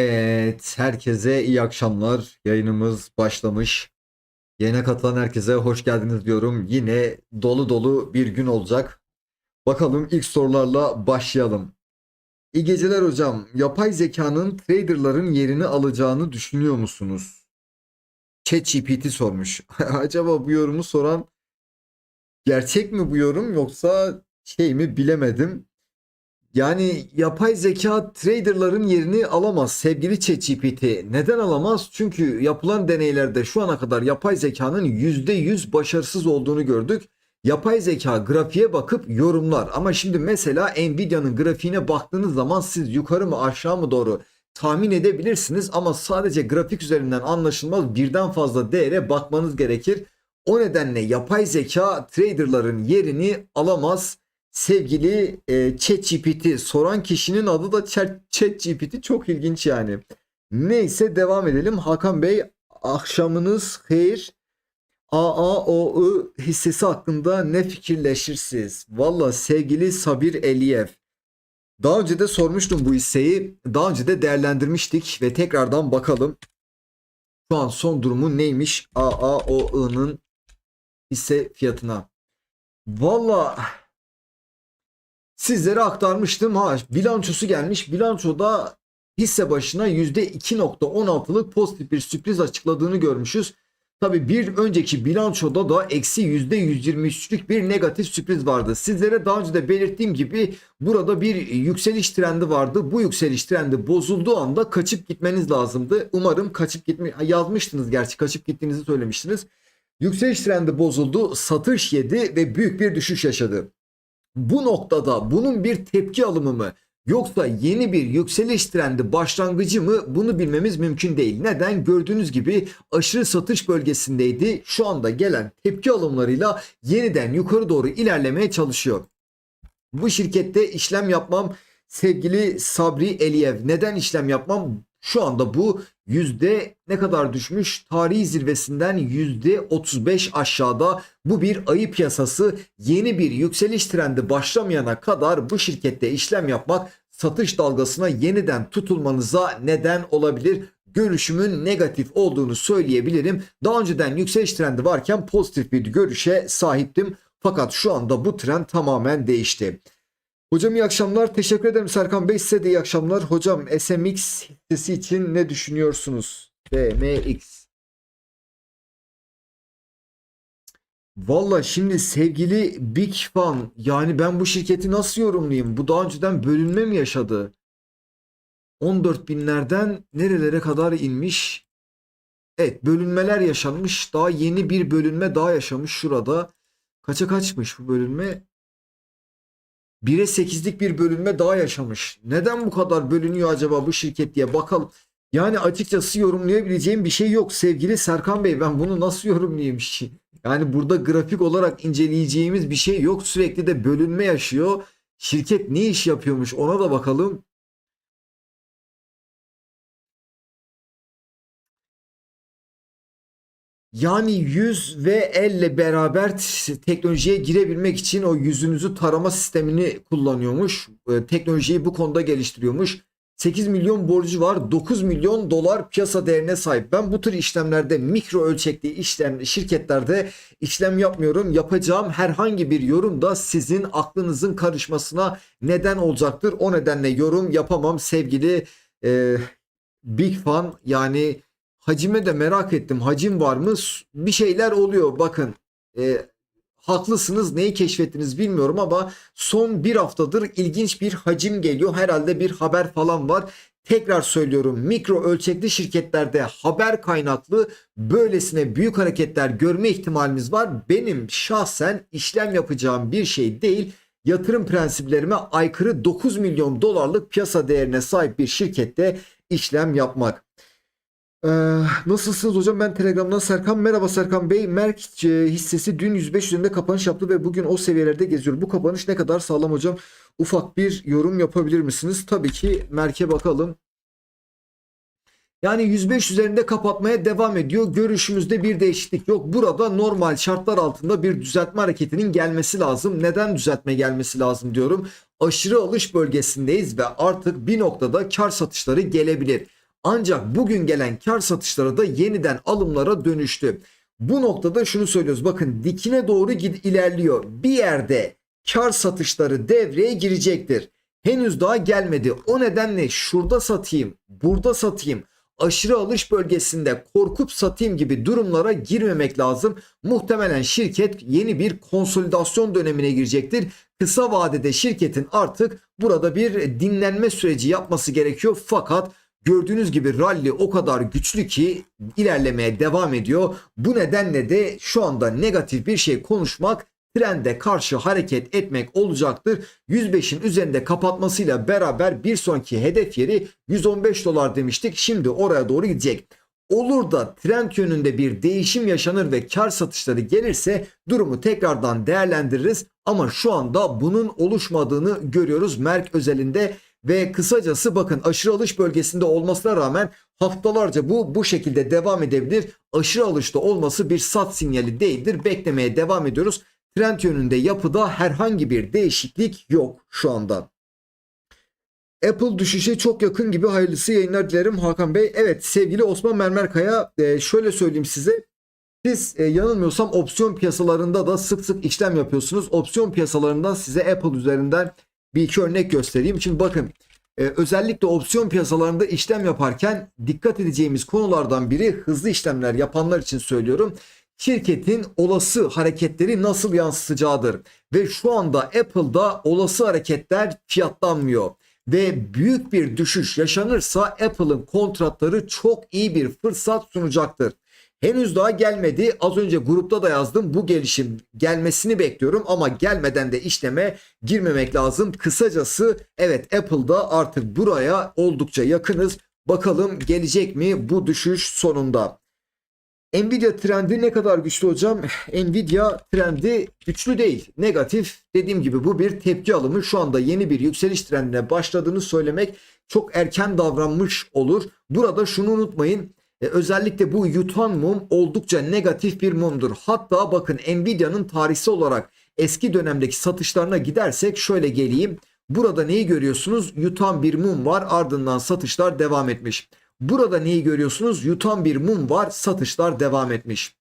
Evet, herkese iyi akşamlar. Yayınımız başlamış. Yayına katılan herkese hoş geldiniz diyorum. Yine dolu dolu bir gün olacak. Bakalım ilk sorularla başlayalım. İyi geceler hocam. Yapay zekanın traderların yerini alacağını düşünüyor musunuz? ChatGPT sormuş. Acaba bu yorumu soran gerçek mi bu yorum yoksa şey mi bilemedim. Yani yapay zeka traderların yerini alamaz sevgili ChatGPT. Neden alamaz? Çünkü yapılan deneylerde şu ana kadar yapay zekanın %100 başarısız olduğunu gördük. Yapay zeka grafiğe bakıp yorumlar. Ama şimdi mesela Nvidia'nın grafiğine baktığınız zaman siz yukarı mı aşağı mı doğru tahmin edebilirsiniz. Ama sadece grafik üzerinden anlaşılmaz birden fazla değere bakmanız gerekir. O nedenle yapay zeka traderların yerini alamaz. Sevgili e, ChatGPT soran kişinin adı da Chat- ChatGPT çok ilginç yani. Neyse devam edelim. Hakan Bey akşamınız hayır. AAOI hissesi hakkında ne fikirleşirsiniz? Valla sevgili Sabir Eliyev. Daha önce de sormuştum bu hisseyi. Daha önce de değerlendirmiştik ve tekrardan bakalım. Şu an son durumu neymiş AAOI'nin hisse fiyatına. Valla sizlere aktarmıştım. Ha, bilançosu gelmiş. Bilançoda hisse başına %2.16'lık pozitif bir sürpriz açıkladığını görmüşüz. Tabi bir önceki bilançoda da eksi %123'lük bir negatif sürpriz vardı. Sizlere daha önce de belirttiğim gibi burada bir yükseliş trendi vardı. Bu yükseliş trendi bozulduğu anda kaçıp gitmeniz lazımdı. Umarım kaçıp gitme yazmıştınız gerçi kaçıp gittiğinizi söylemiştiniz. Yükseliş trendi bozuldu, satış yedi ve büyük bir düşüş yaşadı. Bu noktada bunun bir tepki alımı mı yoksa yeni bir yükseliş trendi başlangıcı mı bunu bilmemiz mümkün değil. Neden? Gördüğünüz gibi aşırı satış bölgesindeydi. Şu anda gelen tepki alımlarıyla yeniden yukarı doğru ilerlemeye çalışıyor. Bu şirkette işlem yapmam sevgili Sabri Eliyev. Neden işlem yapmam? Şu anda bu yüzde ne kadar düşmüş? Tarihi zirvesinden yüzde 35 aşağıda. Bu bir ayı piyasası. Yeni bir yükseliş trendi başlamayana kadar bu şirkette işlem yapmak satış dalgasına yeniden tutulmanıza neden olabilir. Görüşümün negatif olduğunu söyleyebilirim. Daha önceden yükseliş trendi varken pozitif bir görüşe sahiptim. Fakat şu anda bu trend tamamen değişti. Hocam iyi akşamlar. Teşekkür ederim Serkan Bey. Size de iyi akşamlar. Hocam SMX hissesi için ne düşünüyorsunuz? BMX. Valla şimdi sevgili Big Fan yani ben bu şirketi nasıl yorumlayayım? Bu daha önceden bölünme mi yaşadı? 14 binlerden nerelere kadar inmiş? Evet bölünmeler yaşanmış. Daha yeni bir bölünme daha yaşamış şurada. Kaça kaçmış bu bölünme? 1'e 8'lik bir bölünme daha yaşamış. Neden bu kadar bölünüyor acaba bu şirket diye bakalım. Yani açıkçası yorumlayabileceğim bir şey yok sevgili Serkan Bey. Ben bunu nasıl yorumlayayım? Yani burada grafik olarak inceleyeceğimiz bir şey yok. Sürekli de bölünme yaşıyor. Şirket ne iş yapıyormuş ona da bakalım. Yani yüz ve elle beraber teknolojiye girebilmek için o yüzünüzü tarama sistemini kullanıyormuş. E, Teknolojiyi bu konuda geliştiriyormuş. 8 milyon borcu var. 9 milyon dolar piyasa değerine sahip. Ben bu tür işlemlerde mikro ölçekli işlem şirketlerde işlem yapmıyorum. Yapacağım herhangi bir yorum da sizin aklınızın karışmasına neden olacaktır. O nedenle yorum yapamam sevgili e, Big Fan yani Hacime de merak ettim. Hacim var mı? Bir şeyler oluyor. Bakın e, haklısınız. Neyi keşfettiniz bilmiyorum ama son bir haftadır ilginç bir hacim geliyor. Herhalde bir haber falan var. Tekrar söylüyorum mikro ölçekli şirketlerde haber kaynaklı böylesine büyük hareketler görme ihtimalimiz var. Benim şahsen işlem yapacağım bir şey değil. Yatırım prensiplerime aykırı 9 milyon dolarlık piyasa değerine sahip bir şirkette işlem yapmak. Ee, nasılsınız hocam? Ben Telegram'dan Serkan. Merhaba Serkan Bey. Merk e, hissesi dün 105 üzerinde kapanış yaptı ve bugün o seviyelerde geziyor. Bu kapanış ne kadar sağlam hocam? Ufak bir yorum yapabilir misiniz? Tabii ki Merk'e bakalım. Yani 105 üzerinde kapatmaya devam ediyor. Görüşümüzde bir değişiklik yok. Burada normal şartlar altında bir düzeltme hareketinin gelmesi lazım. Neden düzeltme gelmesi lazım diyorum. Aşırı alış bölgesindeyiz ve artık bir noktada kar satışları gelebilir. Ancak bugün gelen kar satışları da yeniden alımlara dönüştü. Bu noktada şunu söylüyoruz. Bakın dikine doğru ilerliyor. Bir yerde kar satışları devreye girecektir. Henüz daha gelmedi. O nedenle şurada satayım, burada satayım, aşırı alış bölgesinde korkup satayım gibi durumlara girmemek lazım. Muhtemelen şirket yeni bir konsolidasyon dönemine girecektir. Kısa vadede şirketin artık burada bir dinlenme süreci yapması gerekiyor. Fakat gördüğünüz gibi rally o kadar güçlü ki ilerlemeye devam ediyor. Bu nedenle de şu anda negatif bir şey konuşmak trende karşı hareket etmek olacaktır. 105'in üzerinde kapatmasıyla beraber bir sonraki hedef yeri 115 dolar demiştik. Şimdi oraya doğru gidecek. Olur da trend yönünde bir değişim yaşanır ve kar satışları gelirse durumu tekrardan değerlendiririz. Ama şu anda bunun oluşmadığını görüyoruz Merk özelinde ve kısacası bakın aşırı alış bölgesinde olmasına rağmen haftalarca bu bu şekilde devam edebilir. Aşırı alışta olması bir sat sinyali değildir. Beklemeye devam ediyoruz. Trend yönünde yapıda herhangi bir değişiklik yok şu anda. Apple düşüşe çok yakın gibi hayırlısı yayınlar dilerim Hakan Bey. Evet sevgili Osman Mermerkaya e, şöyle söyleyeyim size. Siz e, yanılmıyorsam opsiyon piyasalarında da sık sık işlem yapıyorsunuz. Opsiyon piyasalarından size Apple üzerinden bir iki örnek göstereyim. Şimdi bakın e, özellikle opsiyon piyasalarında işlem yaparken dikkat edeceğimiz konulardan biri hızlı işlemler yapanlar için söylüyorum. Şirketin olası hareketleri nasıl yansıtacağıdır. Ve şu anda Apple'da olası hareketler fiyatlanmıyor ve büyük bir düşüş yaşanırsa Apple'ın kontratları çok iyi bir fırsat sunacaktır. Henüz daha gelmedi. Az önce grupta da yazdım. Bu gelişim gelmesini bekliyorum ama gelmeden de işleme girmemek lazım. Kısacası evet Apple'da artık buraya oldukça yakınız. Bakalım gelecek mi bu düşüş sonunda? Nvidia trendi ne kadar güçlü hocam? Nvidia trendi güçlü değil. Negatif. Dediğim gibi bu bir tepki alımı. Şu anda yeni bir yükseliş trendine başladığını söylemek çok erken davranmış olur. Burada şunu unutmayın. E, özellikle bu yutan mum oldukça negatif bir mumdur. Hatta bakın Nvidia'nın tarihsel olarak eski dönemdeki satışlarına gidersek şöyle geleyim. Burada neyi görüyorsunuz? Yutan bir mum var ardından satışlar devam etmiş. Burada neyi görüyorsunuz? Yutan bir mum var satışlar devam etmiş.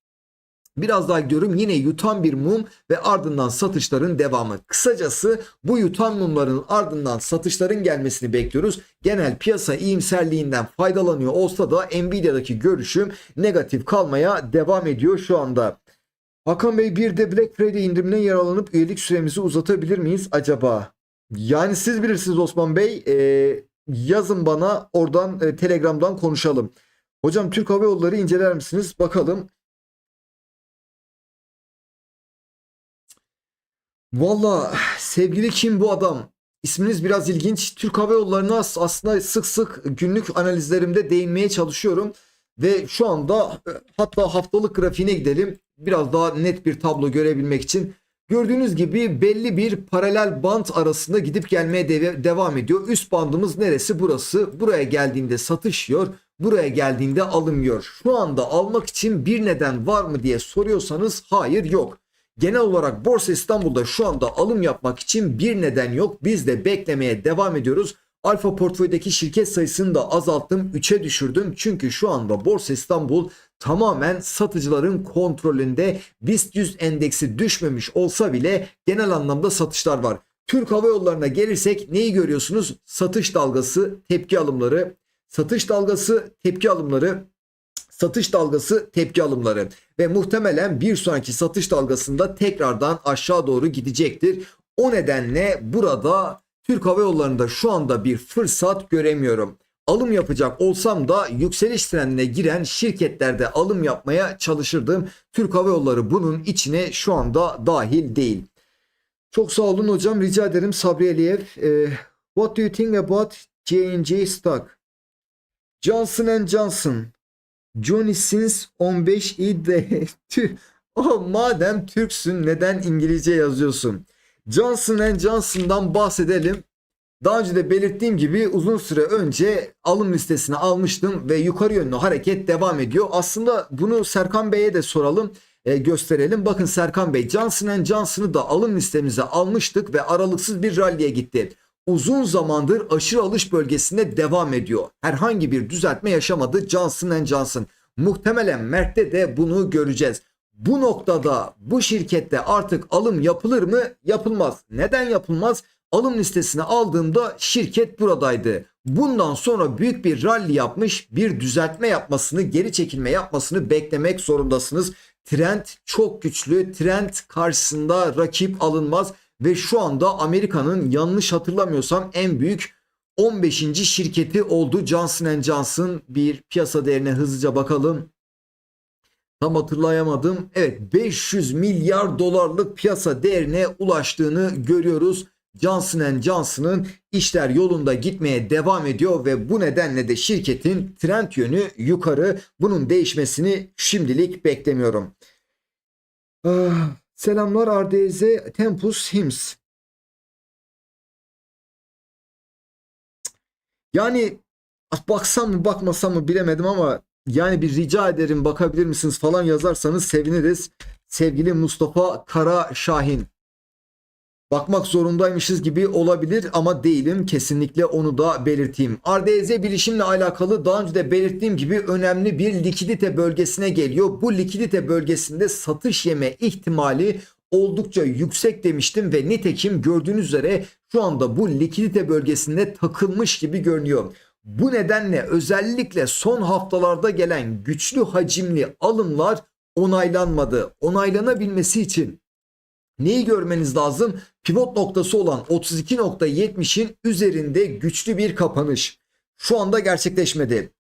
Biraz daha gidiyorum yine yutan bir mum ve ardından satışların devamı. Kısacası bu yutan mumların ardından satışların gelmesini bekliyoruz. Genel piyasa iyimserliğinden faydalanıyor olsa da Nvidia'daki görüşüm negatif kalmaya devam ediyor şu anda. Hakan Bey bir de Black Friday indirimine yararlanıp üyelik süremizi uzatabilir miyiz acaba? Yani siz bilirsiniz Osman Bey. Ee, yazın bana oradan e, Telegram'dan konuşalım. Hocam Türk Hava Yolları inceler misiniz? Bakalım. Valla sevgili kim bu adam? İsminiz biraz ilginç. Türk Hava Yolları'na aslında sık sık günlük analizlerimde değinmeye çalışıyorum. Ve şu anda e, hatta haftalık grafiğine gidelim. Biraz daha net bir tablo görebilmek için. Gördüğünüz gibi belli bir paralel bant arasında gidip gelmeye de- devam ediyor. Üst bandımız neresi? Burası. Buraya geldiğinde satış yiyor. Buraya geldiğinde alım yiyor. Şu anda almak için bir neden var mı diye soruyorsanız hayır yok. Genel olarak Borsa İstanbul'da şu anda alım yapmak için bir neden yok. Biz de beklemeye devam ediyoruz. Alfa portföydeki şirket sayısını da azalttım. 3'e düşürdüm. Çünkü şu anda Borsa İstanbul tamamen satıcıların kontrolünde. BIST 100 endeksi düşmemiş olsa bile genel anlamda satışlar var. Türk Hava Yolları'na gelirsek neyi görüyorsunuz? Satış dalgası, tepki alımları, satış dalgası, tepki alımları, satış dalgası, tepki alımları ve muhtemelen bir sonraki satış dalgasında tekrardan aşağı doğru gidecektir. O nedenle burada Türk Hava Yolları'nda şu anda bir fırsat göremiyorum. Alım yapacak olsam da yükseliş trendine giren şirketlerde alım yapmaya çalışırdım. Türk Hava Yolları bunun içine şu anda dahil değil. Çok sağ olun hocam. Rica ederim Sabri Aliyev. Ee, what do you think about J&J stock? Johnson Johnson. Johnny Sins 15 id. Tüh. oh, madem Türksün neden İngilizce yazıyorsun? Johnson Johnson'dan bahsedelim. Daha önce de belirttiğim gibi uzun süre önce alım listesine almıştım ve yukarı yönlü hareket devam ediyor. Aslında bunu Serkan Bey'e de soralım, e, gösterelim. Bakın Serkan Bey Johnson Johnson'ı da alım listemize almıştık ve aralıksız bir ralliye gitti. Uzun zamandır aşırı alış bölgesinde devam ediyor. Herhangi bir düzeltme yaşamadı Johnson Johnson. Muhtemelen Mert'te de bunu göreceğiz. Bu noktada bu şirkette artık alım yapılır mı? Yapılmaz. Neden yapılmaz? Alım listesine aldığımda şirket buradaydı. Bundan sonra büyük bir rally yapmış, bir düzeltme yapmasını, geri çekilme yapmasını beklemek zorundasınız. Trend çok güçlü. Trend karşısında rakip alınmaz ve şu anda Amerika'nın yanlış hatırlamıyorsam en büyük 15. şirketi oldu Johnson Johnson. Bir piyasa değerine hızlıca bakalım. Tam hatırlayamadım. Evet 500 milyar dolarlık piyasa değerine ulaştığını görüyoruz. Johnson Johnson'ın işler yolunda gitmeye devam ediyor ve bu nedenle de şirketin trend yönü yukarı. Bunun değişmesini şimdilik beklemiyorum. Ah, selamlar RDZ Tempus Hims. Yani baksam mı bakmasam mı bilemedim ama yani bir rica ederim bakabilir misiniz falan yazarsanız seviniriz. Sevgili Mustafa Kara Şahin. Bakmak zorundaymışız gibi olabilir ama değilim. Kesinlikle onu da belirteyim. RDZ bilişimle alakalı daha önce de belirttiğim gibi önemli bir likidite bölgesine geliyor. Bu likidite bölgesinde satış yeme ihtimali oldukça yüksek demiştim ve nitekim gördüğünüz üzere şu anda bu likidite bölgesinde takılmış gibi görünüyor. Bu nedenle özellikle son haftalarda gelen güçlü hacimli alımlar onaylanmadı. Onaylanabilmesi için neyi görmeniz lazım? Pivot noktası olan 32.70'in üzerinde güçlü bir kapanış. Şu anda gerçekleşmedi.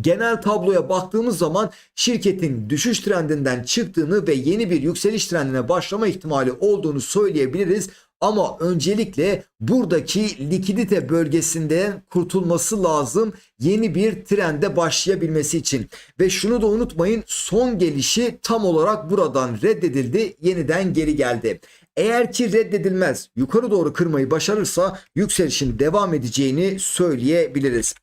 Genel tabloya baktığımız zaman şirketin düşüş trendinden çıktığını ve yeni bir yükseliş trendine başlama ihtimali olduğunu söyleyebiliriz. Ama öncelikle buradaki likidite bölgesinden kurtulması lazım yeni bir trende başlayabilmesi için. Ve şunu da unutmayın son gelişi tam olarak buradan reddedildi yeniden geri geldi. Eğer ki reddedilmez yukarı doğru kırmayı başarırsa yükselişin devam edeceğini söyleyebiliriz.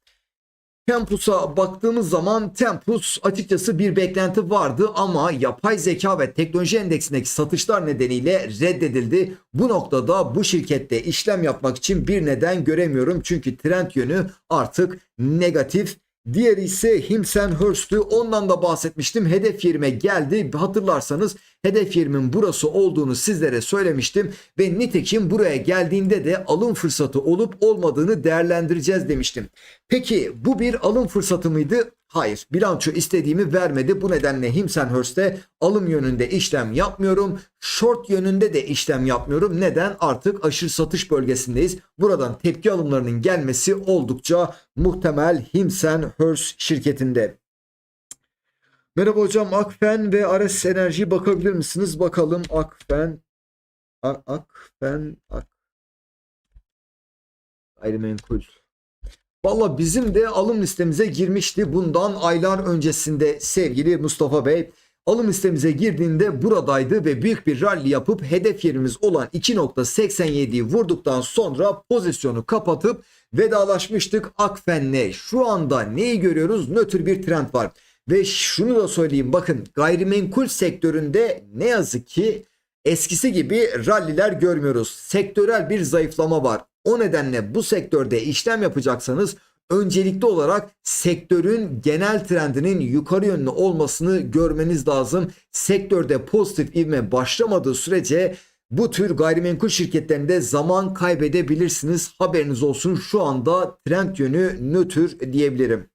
Tempus'a baktığımız zaman Tempus açıkçası bir beklenti vardı ama yapay zeka ve teknoloji endeksindeki satışlar nedeniyle reddedildi. Bu noktada bu şirkette işlem yapmak için bir neden göremiyorum. Çünkü trend yönü artık negatif. Diğeri ise Himsen Hurst'ü ondan da bahsetmiştim. Hedef yerime geldi. Hatırlarsanız hedef yerimin burası olduğunu sizlere söylemiştim. Ve nitekim buraya geldiğinde de alım fırsatı olup olmadığını değerlendireceğiz demiştim. Peki bu bir alım fırsatı mıydı? Hayır. Bilanço istediğimi vermedi. Bu nedenle Himsenhurst'te alım yönünde işlem yapmıyorum. Short yönünde de işlem yapmıyorum. Neden? Artık aşırı satış bölgesindeyiz. Buradan tepki alımlarının gelmesi oldukça muhtemel Himsenhurst şirketinde. Merhaba hocam Akfen ve Ares Enerji bakabilir misiniz? Bakalım Akfen Ak, Akfen Ak Gayrimenkul Valla bizim de alım listemize girmişti bundan aylar öncesinde sevgili Mustafa Bey. Alım listemize girdiğinde buradaydı ve büyük bir rally yapıp hedef yerimiz olan 2.87'yi vurduktan sonra pozisyonu kapatıp vedalaşmıştık Akfen'le. Şu anda neyi görüyoruz? Nötr bir trend var. Ve şunu da söyleyeyim bakın gayrimenkul sektöründe ne yazık ki eskisi gibi ralliler görmüyoruz. Sektörel bir zayıflama var. O nedenle bu sektörde işlem yapacaksanız öncelikli olarak sektörün genel trendinin yukarı yönlü olmasını görmeniz lazım. Sektörde pozitif ivme başlamadığı sürece bu tür gayrimenkul şirketlerinde zaman kaybedebilirsiniz. Haberiniz olsun şu anda trend yönü nötr diyebilirim.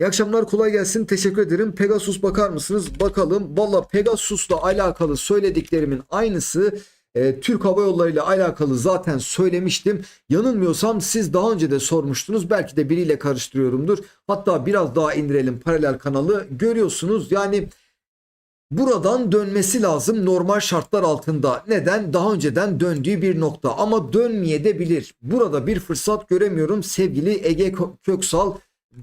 İyi akşamlar kolay gelsin teşekkür ederim. Pegasus bakar mısınız? Bakalım. Valla Pegasus'la alakalı söylediklerimin aynısı e, Türk Hava Yolları ile alakalı zaten söylemiştim. Yanılmıyorsam siz daha önce de sormuştunuz. Belki de biriyle karıştırıyorumdur. Hatta biraz daha indirelim paralel kanalı. Görüyorsunuz yani buradan dönmesi lazım normal şartlar altında. Neden? Daha önceden döndüğü bir nokta ama dönmeye de bilir. Burada bir fırsat göremiyorum sevgili Ege Köksal.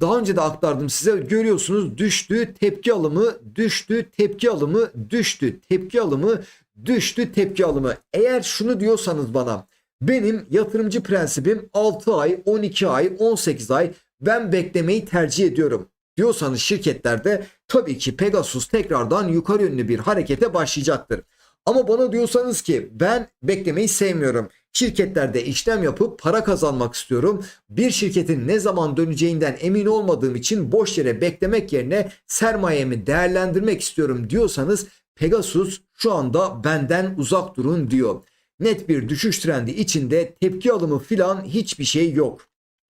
Daha önce de aktardım size görüyorsunuz düştü tepki alımı düştü tepki alımı düştü tepki alımı düştü tepki alımı. Eğer şunu diyorsanız bana benim yatırımcı prensibim 6 ay 12 ay 18 ay ben beklemeyi tercih ediyorum diyorsanız şirketlerde tabii ki Pegasus tekrardan yukarı yönlü bir harekete başlayacaktır. Ama bana diyorsanız ki ben beklemeyi sevmiyorum. Şirketlerde işlem yapıp para kazanmak istiyorum. Bir şirketin ne zaman döneceğinden emin olmadığım için boş yere beklemek yerine sermayemi değerlendirmek istiyorum diyorsanız Pegasus şu anda benden uzak durun diyor. Net bir düşüş trendi içinde tepki alımı filan hiçbir şey yok.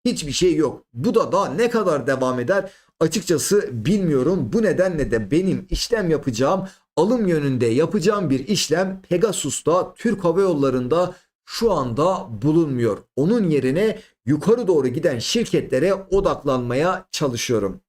Hiçbir şey yok. Bu da daha ne kadar devam eder açıkçası bilmiyorum. Bu nedenle de benim işlem yapacağım alım yönünde yapacağım bir işlem Pegasus'ta Türk Hava Yolları'nda şu anda bulunmuyor. Onun yerine yukarı doğru giden şirketlere odaklanmaya çalışıyorum.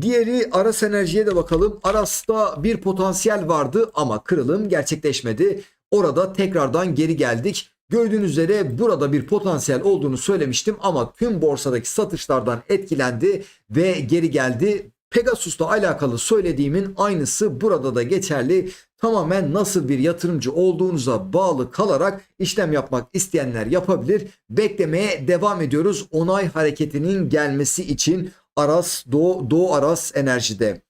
Diğeri Aras Enerji'ye de bakalım. Aras'ta bir potansiyel vardı ama kırılım gerçekleşmedi. Orada tekrardan geri geldik. Gördüğünüz üzere burada bir potansiyel olduğunu söylemiştim ama tüm borsadaki satışlardan etkilendi ve geri geldi. Pegasus'la alakalı söylediğimin aynısı burada da geçerli. Tamamen nasıl bir yatırımcı olduğunuza bağlı kalarak işlem yapmak isteyenler yapabilir. Beklemeye devam ediyoruz onay hareketinin gelmesi için Aras Doğu, Doğu Aras Enerji'de.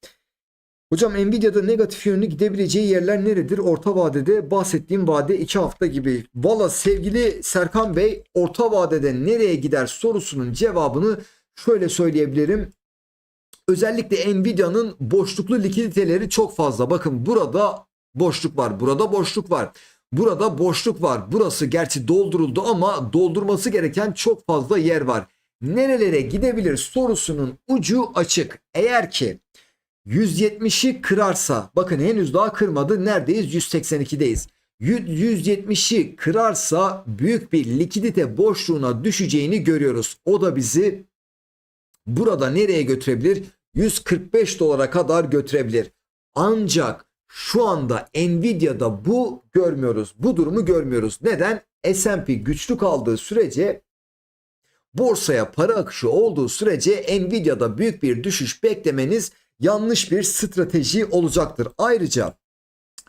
Hocam Nvidia'da negatif yönlü gidebileceği yerler neredir? Orta vadede bahsettiğim vade 2 hafta gibi. Valla sevgili Serkan Bey orta vadede nereye gider sorusunun cevabını şöyle söyleyebilirim. Özellikle Nvidia'nın boşluklu likiditeleri çok fazla. Bakın burada boşluk var. Burada boşluk var. Burada boşluk var. Burası gerçi dolduruldu ama doldurması gereken çok fazla yer var. Nerelere gidebilir sorusunun ucu açık. Eğer ki 170'i kırarsa bakın henüz daha kırmadı. Neredeyiz? 182'deyiz. 170'i kırarsa büyük bir likidite boşluğuna düşeceğini görüyoruz. O da bizi burada nereye götürebilir? 145 dolara kadar götürebilir. Ancak şu anda Nvidia'da bu görmüyoruz. Bu durumu görmüyoruz. Neden? S&P güçlü kaldığı sürece borsaya para akışı olduğu sürece Nvidia'da büyük bir düşüş beklemeniz yanlış bir strateji olacaktır. Ayrıca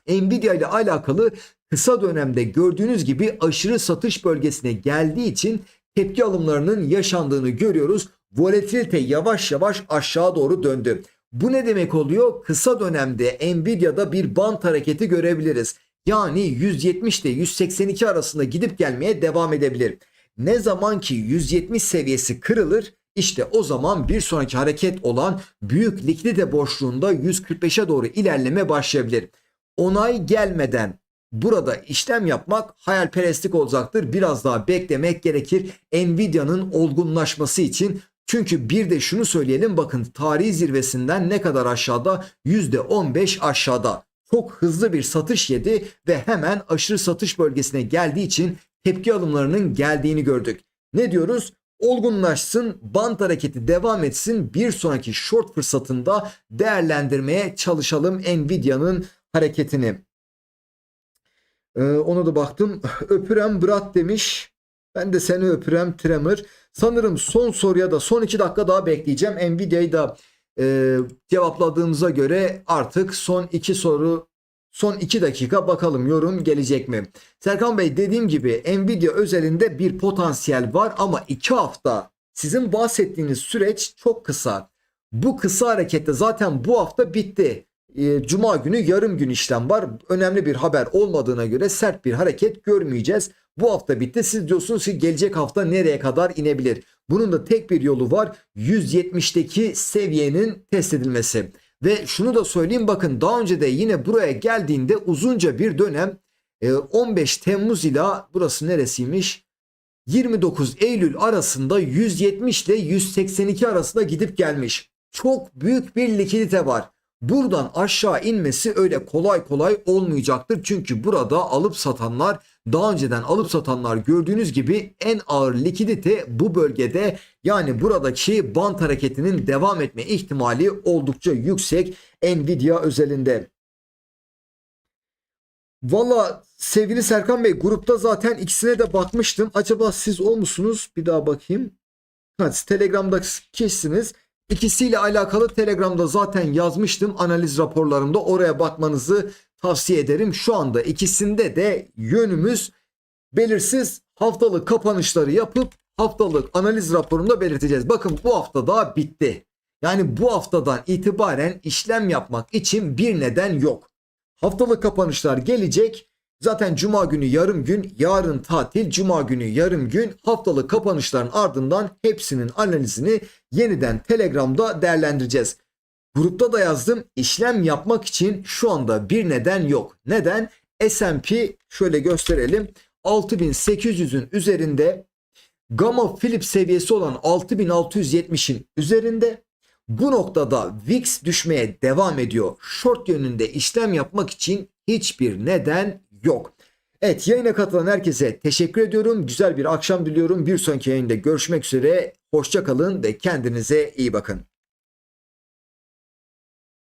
Nvidia ile alakalı kısa dönemde gördüğünüz gibi aşırı satış bölgesine geldiği için tepki alımlarının yaşandığını görüyoruz. Volatilite yavaş yavaş aşağı doğru döndü. Bu ne demek oluyor? Kısa dönemde Nvidia'da bir bant hareketi görebiliriz. Yani 170 ile 182 arasında gidip gelmeye devam edebilir. Ne zaman ki 170 seviyesi kırılır işte o zaman bir sonraki hareket olan büyük likidite boşluğunda 145'e doğru ilerleme başlayabilir. Onay gelmeden burada işlem yapmak hayalperestlik olacaktır. Biraz daha beklemek gerekir Nvidia'nın olgunlaşması için. Çünkü bir de şunu söyleyelim bakın tarihi zirvesinden ne kadar aşağıda? %15 aşağıda. Çok hızlı bir satış yedi ve hemen aşırı satış bölgesine geldiği için tepki alımlarının geldiğini gördük. Ne diyoruz? olgunlaşsın, bant hareketi devam etsin. Bir sonraki short fırsatında değerlendirmeye çalışalım Nvidia'nın hareketini. Ee, ona da baktım. Öpürem Brat demiş. Ben de seni öpürem Tremor. Sanırım son soruya da son iki dakika daha bekleyeceğim. Nvidia'yı da e, cevapladığımıza göre artık son iki soru Son 2 dakika bakalım yorum gelecek mi? Serkan Bey dediğim gibi Nvidia özelinde bir potansiyel var ama 2 hafta sizin bahsettiğiniz süreç çok kısa. Bu kısa harekette zaten bu hafta bitti. E, Cuma günü yarım gün işlem var. Önemli bir haber olmadığına göre sert bir hareket görmeyeceğiz. Bu hafta bitti. Siz diyorsunuz ki gelecek hafta nereye kadar inebilir? Bunun da tek bir yolu var. 170'teki seviyenin test edilmesi. Ve şunu da söyleyeyim bakın daha önce de yine buraya geldiğinde uzunca bir dönem 15 e, Temmuz ile burası neresiymiş? 29 Eylül arasında 170 ile 182 arasında gidip gelmiş. Çok büyük bir likidite var. Buradan aşağı inmesi öyle kolay kolay olmayacaktır. Çünkü burada alıp satanlar daha önceden alıp satanlar gördüğünüz gibi en ağır likidite bu bölgede yani buradaki bant hareketinin devam etme ihtimali oldukça yüksek Nvidia özelinde. Valla sevgili Serkan Bey grupta zaten ikisine de bakmıştım. Acaba siz o musunuz? Bir daha bakayım. Ha, siz Telegram'da kişisiniz. İkisiyle alakalı Telegram'da zaten yazmıştım analiz raporlarımda. Oraya bakmanızı tavsiye ederim. Şu anda ikisinde de yönümüz belirsiz haftalık kapanışları yapıp haftalık analiz raporunda belirteceğiz. Bakın bu hafta daha bitti. Yani bu haftadan itibaren işlem yapmak için bir neden yok. Haftalık kapanışlar gelecek. Zaten cuma günü yarım gün, yarın tatil, cuma günü yarım gün haftalık kapanışların ardından hepsinin analizini yeniden Telegram'da değerlendireceğiz. Grupta da yazdım işlem yapmak için şu anda bir neden yok. Neden? S&P şöyle gösterelim 6800'ün üzerinde Gamma Phillips seviyesi olan 6670'in üzerinde. Bu noktada VIX düşmeye devam ediyor. Short yönünde işlem yapmak için hiçbir neden yok. Evet yayına katılan herkese teşekkür ediyorum. Güzel bir akşam diliyorum. Bir sonraki yayında görüşmek üzere. Hoşça kalın ve kendinize iyi bakın.